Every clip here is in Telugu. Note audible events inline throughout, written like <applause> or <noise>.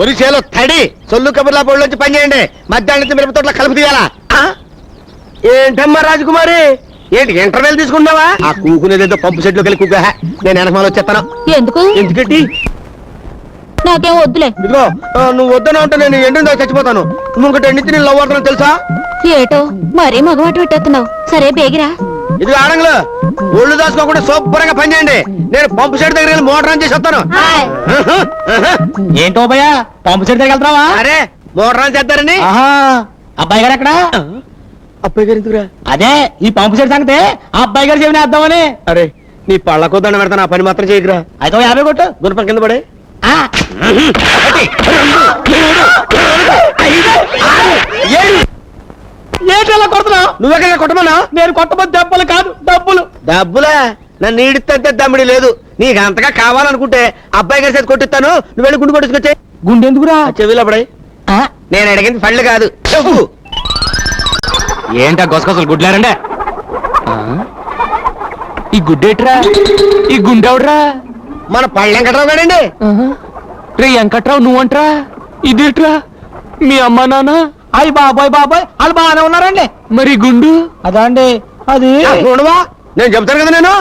ఒరిసేలో తడి. సొల్లు కబుర్లా బోళ్ళొంచి పని చేయండి. మధ్యాహ్నం మిరప తోటలో కలుపు తీయాలా? ఆ? ఏంటమ్మా రాజకుమారి? ఏంటి ఇంటర్వెల్ తీసుకున్నావా ఆ కూకునేదేదో పంపు సెట్లోకి వెళ్ళి కూక నేను వెనకమాల వచ్చేస్తాను. ఎందుకు? ఎందుకంటే? నాకేం వద్దులే. ఇదిగో నువ్వు వద్దన ఉంటే నేను ఎండిన చచ్చిపోతాను. నువ్వు ఇంకటి ఎండితే నేను లవ్ అవుతాను తెలుసా? ఏటో మరీ మగమాట పెట్టేస్తున్నావు. సరే బేగిరా. ఇది ఆడంగులు. ఒళ్ళు దాచుకోకుండా శుభ్రంగా పని చేయండి. నేను పంపు సెట్ దగ్గర వెళ్ళి మోటార్ ఆన్ చేసి వస్తాను. ఏంటో భయ్యా పంపు సెట్ దగ్గర వెళ్తావా? అరే మోటార్ ఆన్ చేద్దారని ఆహా అబ్బాయి గారు ఎక్కడ? అబ్బాయి గారు ఎందుకురా? అదే ఈ పంపు సెట్ సంగతే ఆ అబ్బాయి గారు చెవిని వేద్దామని. అరే నీ పళ్ళ కొద్దాన్ని పెడతాను ఆ పని మాత్రం చేయకురా. అయితే యాభై కొట్టు. గుణపం కింద పడే. ఆ, ఏంటి అలా కొడుతున్నావు? నువ్వెక్కడ కొట్టమన్నా? నేను కొట్టబోతు దెబ్బలు కాదు డబ్బులు. డబ్బులా? నన్ను ఈడితే దమ్మిడి లేదు. నీకు అంతగా కావాలనుకుంటే అబ్బాయి గారి చేతి కొట్టిస్తాను. నువ్వు వెళ్ళి గుండు కొట్టుకొచ్చే గుండెందుకురా చెవిలో పడే ఆ, నేను అడిగింది పళ్ళు కాదు. చెప్పు. ఏంటా గొసగొసలు గుడ్లారండే? ఈ గుడ్డేట్రా ఈ గుండెవడ్రా మన పళ్ళెం కట్టరావు కాడండి రే వెంకట్రావు నువ్వంట్రా? ఇదేట్రా? మీ అమ్మ నాన్న? అయ్యి బాబాయ్ బాబాయ్ వాళ్ళు బాగానే ఉన్నారండి. మరి గుండు? అదా అండి అది. చూడవా నేను చెప్తాను కదా నేను?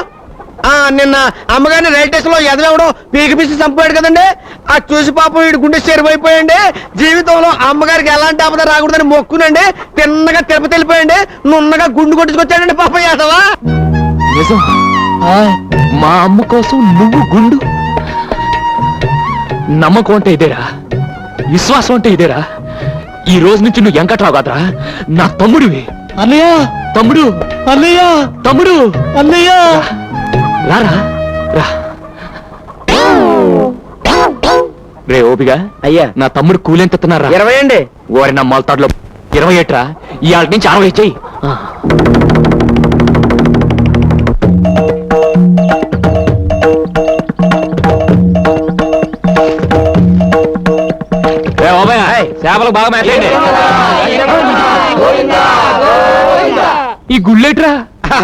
ఆ నిన్న అమ్మగారిని రైల్ స్టేషన్లో ఎదవడం పీకి పిసి చంపాడు కదండి. ఆ చూసి పాపం వీడి గుండె చెరిపోయిపోయండి జీవితంలో అమ్మగారికి ఎలాంటి ఆపద రాకూడదని మొక్కునండి. తిన్నగా తిరుపతి వెళ్ళిపోయండి నున్నగా గుండు కొట్టుకొచ్చాడండి పాపం యాదవా. నిజం. మా అమ్మ కోసం నువ్వు గుండు. నమ్మకం అంటే ఇదేరా? విశ్వాసం అంటే ఇదేరా? ఈ రోజు నుంచి నువ్వు వెంకట్రావు కాదురా. నా తమ్ముడివి. అన్నయ్య! తమ్ముడు. అన్నయ్య! తమ్ముడు. అన్నయ్య! రారా రా రే. ఓపిగా. అయ్యా. నా తమ్ముడు కూలెంతున్నారా ఇరవై అండి. ఓరి నా మొలతాడులో ఇరవై ఏట్రా? ఇవాళ నుంచి అరవై చెయ్యి. చేపలు బాగా మేతండి ఈ గుళ్ళేట్రా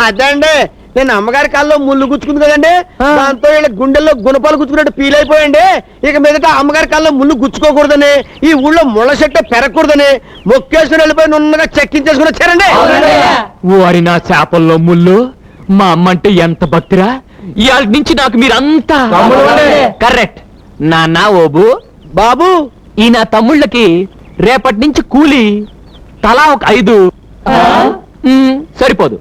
అదే అండి నేను అమ్మగారి కాల్లో ముళ్ళు గుచ్చుకుంది కదండి. దాంతో వీళ్ళ గుండెల్లో గుణపాలు గుచ్చుకున్నట్టు ఫీల్ అయిపోయండి ఇక మీదట అమ్మగారి కాల్లో ముళ్ళు గుచ్చుకోకూడదని ఈ ఊళ్ళో ముళ్ళ చెట్టు పెరగకూడదని మొక్కేసుకుని వెళ్ళిపోయి నున్నగా చెక్కించేసుకుని వచ్చారండి. వారి నా చేపల్లో ముళ్ళు మా అమ్మ అంటే ఎంత భక్తిరా? ఇవాళ నుంచి నాకు మీరంతా. కరెక్ట్. నాన్న ఓబు బాబు. ఈ నా తమ్ముళ్ళకి రేపటి నుంచి కూలి తలా ఒక ఐదు. మ్, సరిపోదు.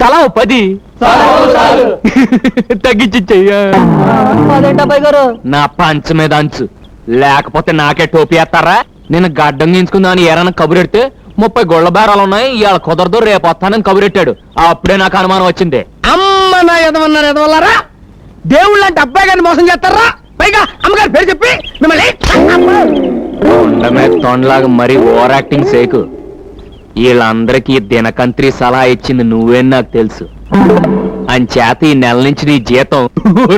తలా ఒక పది. <laughs> తగ్గించి చెయ్య నా పంచ మీద అంచు. లేకపోతే నాకే టోపీ వేస్తారా? నేను గడ్డం గీంచుకుందామని ఏరైనా కబురెడితే ముప్పై గొళ్ళ బేరాలు ఉన్నాయి ఇవాళ కుదరదు రేపు వస్తానని కబురెట్టాడు అప్పుడే నాకు అనుమానం వచ్చింది. అమ్మ నా ఎదవన్నారు ఎదవల్లారా దేవుళ్ళు అంటే అబ్బాయి గారిని మోసం చేస్తారా? పైగా అమ్మగారి పేరు చెప్పి మిమ్మల్ని తొండమే తొండలాగా మరీ ఓవర్ యాక్టింగ్ సేకు వీళ్ళందరికీ దినకంత్రి సలహా ఇచ్చింది నువ్వే నాకు తెలుసు. అంచేత ఈ నెల నుంచి నీ జీతం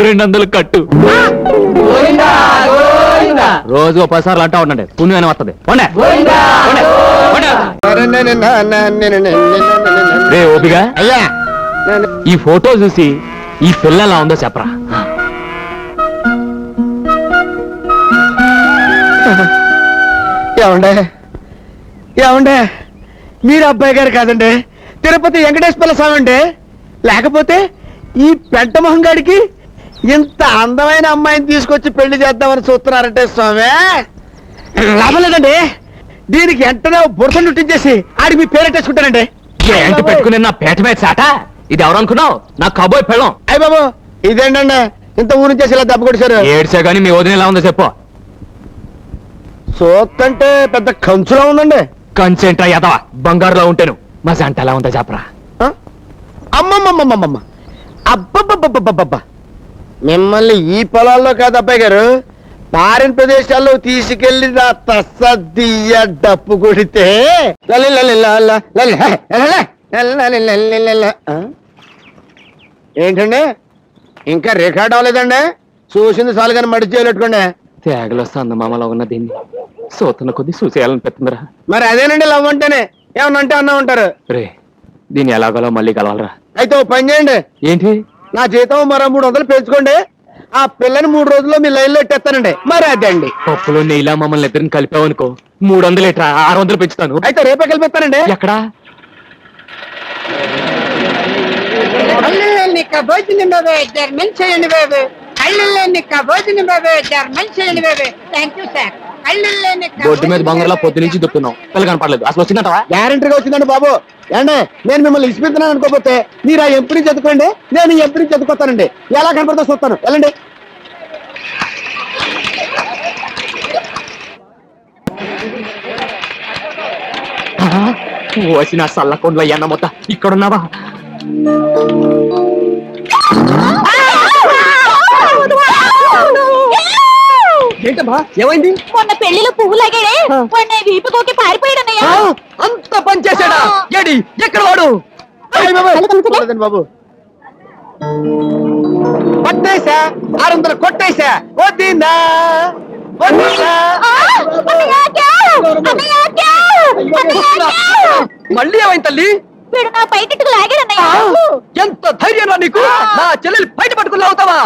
రెండు వందలు కట్టు. రోజు ఒక పదిసార్లు అంటా ఉండండి. పుణ్యం అని వస్తుంది. రే ఓపిగా? అయ్యా. ఈ ఫోటో చూసి ఈ పిల్ల ఎలా ఉందో చెప్పరా. ఏమండే? ఏమండే? మీరు అబ్బాయి గారు కాదండి. తిరుపతి వెంకటేశ్వర స్వామి అండి. లేకపోతే ఈ పెంట మొహం గాడికి ఇంత అందమైన అమ్మాయిని తీసుకొచ్చి పెళ్ళి చేద్దామని చూస్తున్నారంటే స్వామి? లాభం లేదండి దీనికి వెంటనే బురద నుట్టించేసి ఆడికి మీ పేరెట్టేసుకుంటానండి ఏంటి పెట్టుకుని నా పేట మీద చాట? ఇది ఎవరు అనుకున్నావు? నా కబోయ్ పెళ్ళం. అయ్య బాబు ఇదేంటండి? ఇంత ఊరి చేసి ఇలా దెబ్బ కొట్టేశారు ఏడ్చా కానీ మీ వదిన ఎలా ఉందో చెప్పు. సోత్తంటే పెద్ద కంచులో ఉందండి. కంచెంట్రా ఎదవా బంగారులో ఉంటాను. మా జంట ఎలా ఉందో చెప్పరా? అమ్మమ్మమ్మమ్మమ్మ. అబ్బబ్బబ్బబ్బబ్బబ్బ మిమ్మల్ని ఈ పొలాల్లో కాదు అబ్బాయి గారు పారిన ప్రదేశాల్లో తీసుకెళ్ళి నా తస్సదియ్య డప్పు కొడితే? ఏంటండి? ఇంకా రికార్డ్ అవ్వలేదండి? చూసింది చాలు కానీ మడి చేయలేట్టుకోండి తేగలో సందమామలో ఉన్న దీన్ని. సూతన కొద్ది చూసేయాలనిపిస్తుందిరా మరి అదేనండి లవ్ అంటేనే? ఏమన్నా అంటే అన్నా ఉంటారు. రే దీన్ని ఎలాగోలో మళ్ళీ కలవాలరా. అయితే ఓ పని చేయండి. ఏంటి? నా జీతం మరో మూడు వందలు పెంచుకోండి. ఆ పిల్లని మూడు రోజుల్లో మీ లైన్లో ఎట్టేస్తానండి. మరి అదండి. పప్పులో నెయ్యిలా మమ్మల్ని ఇద్దరిని కలిపావనుకో మూడు వందలు ఎట్రా ఆరు వందలు పెంచుతాను. అయితే రేపే కలిపిస్తానండి ఎక్కడా? భోజనం బాబు చేయండి బాబు. కళ్ళని భోజనం బాబు జర్మన్ చేయండి బాబు. థ్యాంక్ యూ సార్ బొడ్డు మీద బంగారులా పొద్దు నుంచి దుక్కున్నాం పిల్ల కనపడలేదు. అసలు వచ్చిందంటవా? గ్యారంటీగా వచ్చిందండి బాబు. ఏండే నేను మిమ్మల్ని ఇచ్చిపోతున్నాను అనుకోకపోతే మీరు ఆ ఎంపీని చదువుకోండి నేను ఈ ఎంపీని చదువుకోతానండి ఎలా కనపడతా చూస్తాను. వెళ్ళండి. వచ్చిన సల్లకొండలో ఎన్న మొత్త. ఇక్కడున్నావా? ఏంటమ్మా ఏమైంది? మొన్న పెళ్ళిలో పువ్వు లాగాడే మొన్న వీపుకోకి పారిపోయాడన్నయ్య. అంత పని చేశాడా? ఏడి ఎక్కడ వాడు? బాబు. పట్టేశా ఆరు వందలు కొట్టేశా వద్దిందా మళ్ళీ ఏమైంది తల్లి? నా బయటకు లాగాడన్నయ్య. ఎంత ధైర్యం నీకు? నా చెల్లెలు బయట పట్టుకుని అవుతావా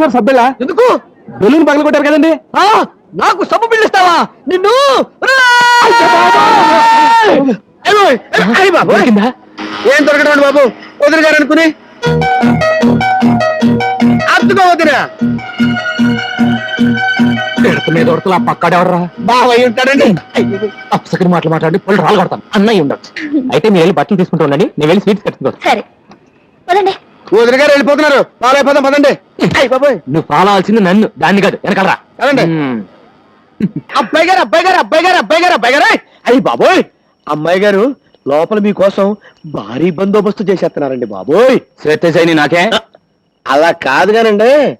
సార్ సభ్యులా ఎందుకు? బెలూన్ పగల కొట్టారు కదండి. నాకు సబ్బు పిల్లిస్తావా నిన్ను? ఏం దొరకడం బాబు? వదిలి గారు అనుకుని వదినా! పిడత మీద ఉడతలు ఆ పక్కడెవడరా బావయ్య ఉంటాడండి. అప్సకరి మాటలు మాట్లాడి పళ్ళు రాళ్ళు కొడతాను. అన్నయ్య ఉండొచ్చు. అయితే మీరు వెళ్ళి బట్టలు తీసుకుంటూ ఉండండి. నేను వెళ్ళి స్వీట్స్ కట్టుకుంటాను సరే. పదండి. గారు వెళ్ళిపోతున్నారు. పాలైపోదాం పదండి. అయ్యి బాబోయ్. నువ్వు ఫాలో అవ్వాల్సింది నన్ను దాన్ని కాదు వెనకాలరా. మ్మ్. అబ్బాయి గారు అబ్బాయి గారు అబ్బాయి గారు అబ్బాయి గారు అబ్బాయి గారు. అయ్యి బాబోయ్. అమ్మాయి గారు లోపల మీకోసం భారీ బందోబస్తు చేసేస్తున్నారండి బాబోయ్. శ్వేత సైని నాకే? అలా కాదు కానండి.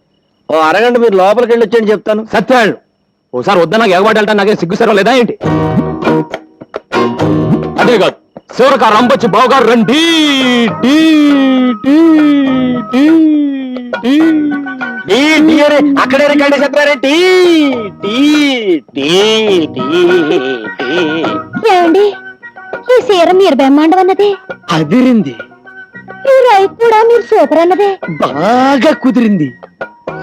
ఓ అరగంట మీరు లోపలికి వెళ్ళి వచ్చేయండి చెప్తాను. సత్యాళ్ళు ఓసారి వద్దా నాకు ఎగబడి వెళ్తా నాకేం సిగ్గు లేదా ఏంటి? అదే కాదు. శివరక రంబొచ్చి బావగారు రండి. అక్కడే రికార్డ్ చేస్తున్నారే టీ టీ టీ టీ ఈ సీర మీరు బ్రహ్మాండం అన్నదే అదిరింది. ఈ రైతు కూడా మీరు సూపర్ అన్నదే. బాగా కుదిరింది.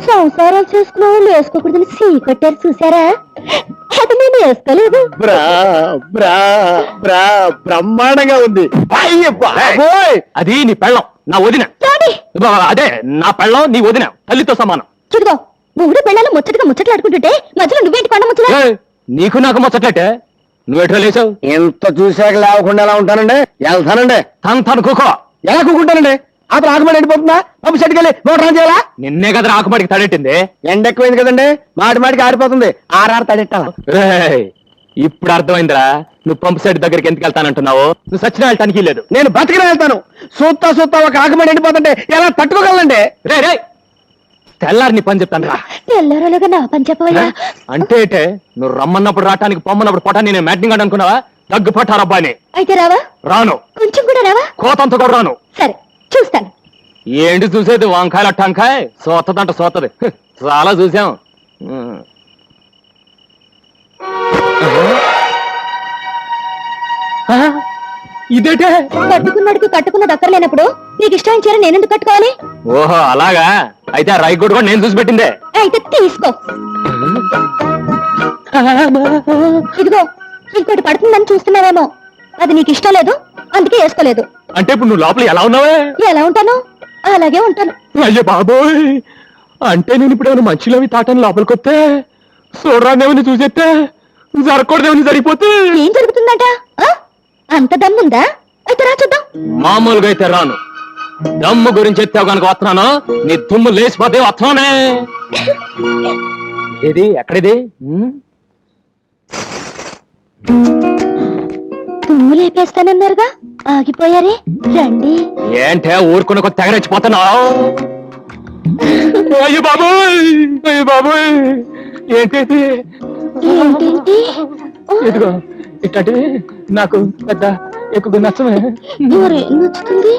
సంసారాలు చేసుకున్న వాళ్ళు వేసుకోకూడదని సీ కట్టారు చూసారా వేసుకోలేదు బ్రా బ్రా బ్రా బ్రహ్మాండంగా ఉంది. అయ్య బాబోయ్! అది నీ పెళ్ళం నా వదిన. అదే నా పెళ్ళం నీ వదిన తల్లితో సమానం. చూడుకో మూడు పిల్లలు ముచ్చటగా ముచ్చట్లాడుకుంటుంటే మధ్యలో నువ్వేంటి కొండ ముచ్చట? ఏయ్, నీకు నాకు ముచ్చట్లయితే నువ్వెట్లా లేచావు ఎంత చూశాక లేవకుండా ఎలా ఉంటానండి? వెళ్తానండి. తను తను కుకో. ఎలా కూకుంటానండి? అతను ఆకుమడి ఎండిపోతుందా? పంపు సెట్కి వెళ్ళి మోటార్ ఆన్ చేయాలా? నిన్నే కదా ఆకుమాడికి తడెట్టింది. ఎండ ఎక్కువైంది కదండి. మాటి మాటికి ఆరిపోతుంది. ఆర్ఆర్ తడెట్టాలా? రేయ్, ఇప్పుడు అర్థమైందిరా. నువ్వు పంపు సెట్ దగ్గరికి ఎందుకు వెళ్తానంటున్నావు? నువ్వు సచిన వెళ్ళటానికి లేదు. నేను బతికిన వెళ్తాను. సూత్తా సూత్తా ఒక ఆకుమడి ఎండిపోతుంటే ఎలా తట్టుకోగలండి రే రే తెల్లారి నీ పని చెప్తాను రా. తెల్లరలుగా నా పని చెప్పవయ్యా. అంటే ఏటే, నువ్వు రమ్మన్నప్పుడు రావటానికి పొమ్మన్నప్పుడు పొటాన్ని నేను మ్యాటింగ్ అని అనుకున్నావా? దగ్గు పట్టారబ్బాని అయితే రావా? రాను. కొంచెం కూడా రావా? కోతంత కూడా రాను. సరే. చూస్తాను. ఏంటి చూసేది? వంకాయల టంకాయ? సోతదంట సోతది. చాలా చూసాం? ఇదేటే? కట్టుకున్నాడికి కట్టుకున్న దక్కర్లేనప్పుడు నీకు ఇష్టం చీర నేనెందుకు కట్టుకోవాలి? ఓహో అలాగా? అయితే ఆ రైకోడ్ కూడా నేను చూసి పెట్టిందే. అయితే తీసుకో. ఇదిగో ఇంకోటి పడుతుందని చూస్తున్నావేమో. అది నీకు ఇష్టం లేదు అందుకే వేసుకోలేదు. అంటే ఇప్పుడు నువ్వు లోపల ఎలా ఉన్నావే? ఎలా ఉంటాను? అలాగే ఉంటాను. అయ్యో బాబోయ్! అంటే నేను ఇప్పుడు ఏమైనా మంచిలోవి తాటని లోపలికి వస్తే చూడరాదేమని చూసేస్తే జరగకూడదేమని జరిగిపోతే? ఏం జరుగుతుందంట? అంత దమ్ముందా? అయితే రా చూద్దాం. మామూలుగా అయితే రాను. దమ్ము గురించి ఎత్తావు కనుక వస్తున్నాను. నీ దుమ్ము లేచిపోతే వస్తున్నానే. <laughs> ఏది? ఎక్కడిది? తుమ్ము లేపేస్తానన్నారుగా ఆగిపోయారే? రండి. ఏంటే ఊరుకున్న తెగరెచ్చిపోతున్నావు? అయ్యో బాబోయ్! అయ్యో బాబోయ్! ఏంటేంటి? ఇదిగో ఇట్లాంటివి నాకు పెద్ద ఎక్కువ నచ్చమే నచ్చుతుంది?